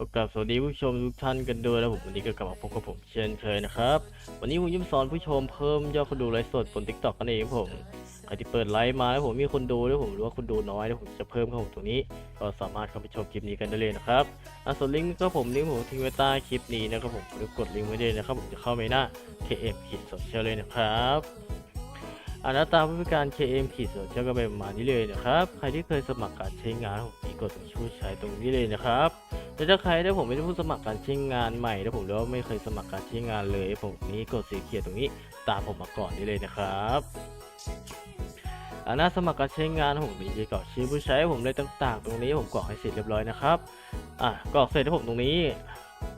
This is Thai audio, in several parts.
ก็กลับสวัสดีผู้ชมทุกท่านกันด้วยแล้วผมวันนี้ก็กลับมาพบกับผมเช่นเคยนะครับ วันนี้ผมยิ้มสอนผู้ชมเพิ่มยอดคนดูไลฟ์สดบน t ิ k t o k กันเองผมใครที่เปิดไลฟ์มาแล้วผมมีคนดูแล้วผมรู้ว่าคนดูน้อยแล้วผมจะเพิ่มเข้าผมตรงนี้ ก็สามารถเข้าไปชมคลิปนี้กันได้เลยนะครับอะส่วนลิงก์ก็ผมลิงก์ผมทิ้งไว้ใต้คลิปนี้นะครับผมหรือกดลิงก์ไว้ด้เลยนะครับผมจะเข้าไปหน้า KM ขีดโซเชียลเลยนะครับอ่าหน้าตาผู้พิการ KM ขีดโซเชียลก็เป็นประมาณนี้เลยนะครับ ใครที่เคยสมัครการใช้งานของผมกดช่วยใช้ตรงนี้เลยนะครับ แต่ถ้าใครได้ผมไม่ได้ผู้สมัครการใช้งานใหม่ถ้าผมหรือว่าไม่เคยสมัครการใช้งานเลย ผมนี้กดสีเขียวตรงนี้ตามผมมาก่อนได้เลยนะครับอาหน้าสมัครการใช้งานผมมีที่กรอชื่อผู้ใช้ผมเลยต่าง ๆ ตรงนี้ผมกรอกให้เสร็จเรียบร้อยนะครับ อะกรอกเสร็จแล้วผมตรงนี้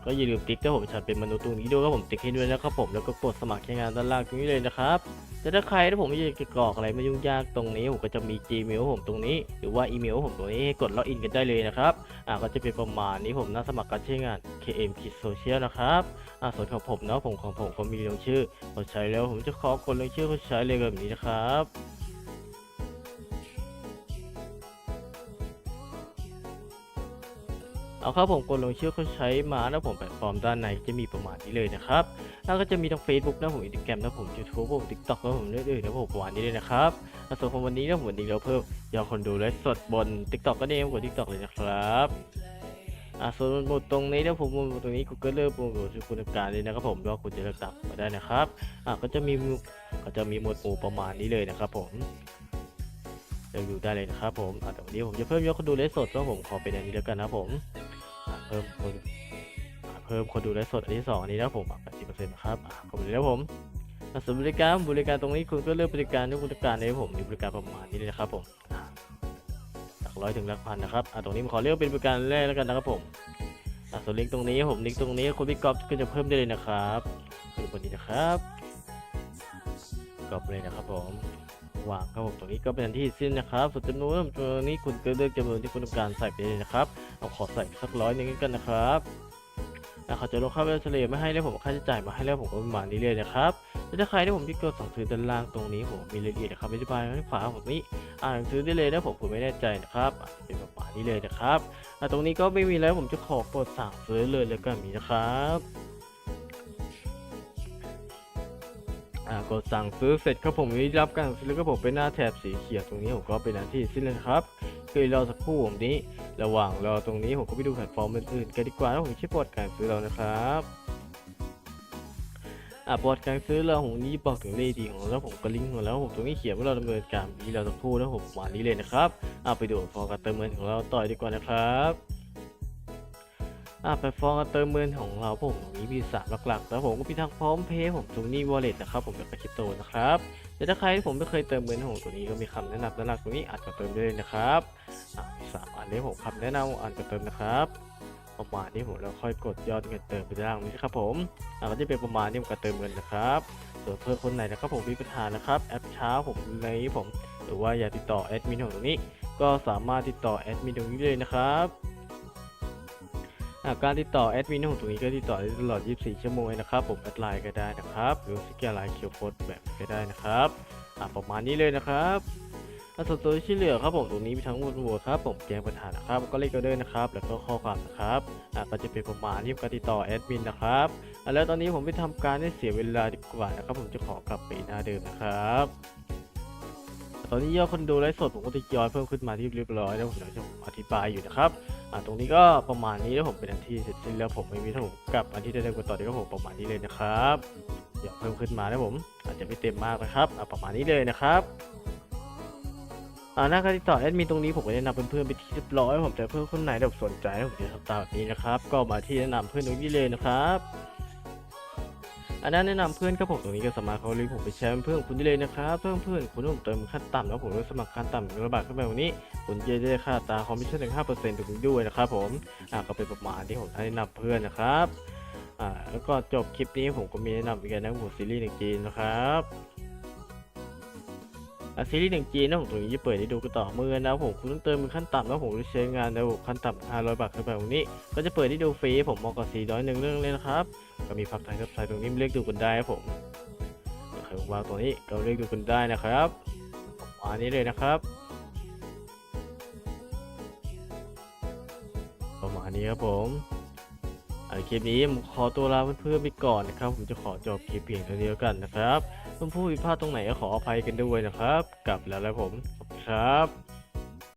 ก็อย่าลืมติ๊กถ้าผมฉันเป็นมนุษย์ตรงนี้ด้วยก็ผมติ๊กให้ด้วยนะครับผมแล้วก็กดสมัครใช้งานด้านล่างตรงนี้เลยนะครับแต่ถ้าใครถ้าผมไม่อยากจะกรอกอะไรไม่ยุ่งยากตรงนี้ผมก็จะมี Gmail ผมตรงนี้ หรือว่าอีเมลผมตรงนี้ให้กดล็อกอินกันได้เลยนะครับอ่าก็จะเป็นประมาณนี้ผมน่าสมัครการใช้งาน KM Kid Social นะครับอ่าส่วนของผมเนาะผมของผมก็มีลงชื่อพอใช้แล้วผมจะขอกดลงชื่อเขาใช้เลยแบบนี้นะครับ เอาครับผมกดลงชื่อเขาใช้มาแล้วผมแพลตฟอร์มด้านในจะมีประมาณนี้เลยนะครับ แล้วก็จะมีทั้ง Facebook นะผมอินสตาแกรมนะผม YouTube ผม TikTok แล้วผมเรื่อยๆนะผมประมาณนี้เลยนะครับอส่วนของวันนี้นะผมวันนี้เราเพิ่มยอดคนดูไลฟ์สดบน TikTok ก็ได้กด TikTok เลยนะครับอ่าส่วนหมดตรงนี้นะผมหมดตรงนี้กูก็เริ่มโปรโมทคุณการเลยนะครับผมว่าคุณจะเลือกตับมาได้นะครับอ่าก็จะมีมวดก็จะมีหมวดหมู่ประมาณนี้เลยนะครับผมเลือกดูได้เลยนะครับผมแต่วันนี้ผมจะเพิ่มยอดคนดูไลฟ์สดก็ผมขอเป็นอันนี้แล้วกันนะผม เพิ่มคนเพิ่มคนดูไลฟ์สดอันที่สองอันนี้นะผมแปดสิบเปอร์เซ็นต์นะครับขอบคุณแล้วผมอ่าส่วนบริการบริการตรงนี้คุณก็เลือกบริการด้วยบริการเลยครับผมมีบริการประมาณนี้เลยนะครับผมหลักร้อยถึงหลักพันนะครับอ่าตรงนี้ผมขอเลือกเป็นบริการแรกแล้วกันนะครับผมอะส่วนลิงก์ตรงนี้ผมลิงก์ตรงนี้คุณพี่ก๊อฟก็จะเพิ่มได้เลยนะครับคือคนนี้นะครับก๊อปเลยนะครับผม วางครับผมตรงนี้ก็เป็นที่สิ้นนะครับส่วนจำนวนตัวนี้คุณก็เลือกจำนวนที่คุณต้องการใส่ไปเลยนะครับเอาขอใส่สักร้อยนึงกันนะครับอ่เขาจะลงค่าเฉลี่ยมาให้แล้วผมค่าใช้จ่ายมาให้แล้วผมก็ประมาณนี้เลยนะครับแล้วถ้าใครที่ผมที่กดสั่งซื้อด้านล่างตรงนี้ผมมีรายละเอียดนะครับอธิบายไว้ขวาผมนี้อ่านซื้อได้เลยนะผมผมไม่แน่ใจนะครับเป็นประมาณนี้เลยนะครับตรงนี้ก็ไม่มีแล้วผมจะขอกดสั่งซื้อเลยแล้วกันนี้นะครับ อ่ากดสั่งซื้อเสร็จครับผมได้รับการซื้อแล้วก็ผมเป็นหน้าแถบสีเขียวตรงนี้ผมก็เป็นอันที่สิ้นเลยครับคือรอสักครู่ผมนี้ ระหว่างรอตรงนี้ผมก็ไปดูแพลตฟอร์มอื่นๆกันดีกว่าแล้วผมใช้ปอดการซื้อเรานะครับอะปอดการซื้อเราผมนี้บอกถึงเลขดีของเราแล้วผมก็ลิงก์ของเราผมตรงนี้เขียนว่าเราดำเนินการนี้เราสักครู่แล้วผมวางนี้เลยนะครับอะไปดูฟอร์การเติมเงินของเราต่อดีกว่านะครับ อะแพลตฟอร์มการเติมเงินของเราผมตรงนี้มีสามหลักๆแล้วผมก็มีทางพร้อมเพย์ผมตรงนี้วอลเล็ตนะครับผมแบบคริปโตนะครับแต่ถ้าใครที่ผมไม่เคยเติมเงินของตัวนี้ก็มีคำแนะนำด้านล่างตรงนี้อ่านก็เติมได้เลยนะครับอะมีสามอันนี้ผมคำแนะนำอ่านก็เติมนะครับประมาณนี้ผมแล้วค่อยกดยอดเงินเติมไปด้านล่างนี้ครับผมอะก็จะเป็นประมาณนี้ผมก็เติมเงินนะครับส่วนเพื่อคนไหนนะครับผมมีปัญหานะครับแอปเช้าผมในผม หรือว่าอยากติดต่อแอดมินของตรงนี้ ก็สามารถติดต่อแอดมินตรงนี้เลยนะครับาการติดต่อแอดมินของตรงนี้ก็ติดต่อได้ตลอด 24 ชั่วโมงนะครับ ผมแอดไลน์ก็ได้นะครับ หรือสแกนไลน์เคียวโฟดแบบก็ได้นะครับอ่าประมาณนี้เลยนะครับอ่าส่วนตัวที่เหลือครับผมตรงนี้มีทั้งหมดหมดครับผมแจ้งปัญหานะครับก็เลขก็ได้นะครับ แล้วก็ข้อความนะครับอ่าก็จะเป็นประมาณที่การติดต่อแอดมินนะครับอ่าแล้วตอนนี้ผมไปทำการให้เสียเวลาดีกว่านะครับ ผมจะขอกลับไปหน้าเดิมนะครับตอนนี้ยอดคนดูไลฟ์สดผมก็จะย้อนเพิ่มขึ้นมาที่เรียบร้อยแล้วผมจะอธิบายอยู่นะครับ อ่าตรงนี้ก็ประมาณนี้แล้วผมเป็นอันที่เสร็จสิ้นแล้วผมไม่มีถ้าผมกับอันที่ได้เริ่มกันต่อเดี๋ยวก็ผมประมาณนี้เลยนะครับเดี๋ยวเพิ่มขึ้นมาแล้วผมอาจจะไม่เต็มมากนะครับอ่าประมาณนี้เลยนะครับอ่าหน้าการติดต่อแอดมินตรงนี้ผมก็แนะนำเพื่อนๆไปที่เรียบร้อยผมจะเพื่อนคนไหนแบบสนใจผมจะทำตามแบบนี้นะครับ ก็มาที่แนะนำเพื่อนตรงนี้เลยนะครับ อันนั้นแนะนำเพื่อนครับผมตรงนี้ก็สามารถเขาลิงก์ผมไปแชร์เพื่อนคุณได้เลยนะครับเพื่อนเพื่อนคุณต้องเติมขั้นต่ำแล้วผมก็สมัครขั้นต่ำหนึ่งร้อยบาทขึ้นไปวันนี้คุณจะได้ค่าตาคอมมิชชั่นถึงห้าเปอร์เซ็นต์ตรงนี้ด้วยนะครับผมอ่าก็เป็นประมาณที่ผมแนะนำเพื่อนนะครับอ่าแล้วก็จบคลิปนี้ผมก็มีแนะนำอีกนะผมซีรีส์หนึ่งจีนนะครับ ซีรีส์หนึ่งจีนนะผมตรงนี้จะเปิดให้ดูกันต่อเมื่อนะผมคุณต้องเติมขั้นต่ำแล้วผมจะใช้งานในระบบขั้นต่ำห้าร้อยบาทขึ้นไปวันนี้ ก็จะเปิดให้ดูฟรีผมมองกับสี่ร้อยหนึ่งเรื่องเลยนะครับ ก็มีพักไทยกับไทยตรงนี้เรียกดูกันได้ครับผมใครวางตัวนี้ก็เรียกดูกันได้นะครับประมาณนี้เลยนะครับประมาณนี้ครับผม คลิปนี้ผมขอตัวลาเพื่อนๆไปก่อนนะครับ ผมจะขอจบคลิปเพียงเท่านี้แล้วกันนะครับถ้าผู้ผิดพลาดตรงไหนก็ขออภัยกันด้วยนะครับ กลับแล้วแล้วผมครับ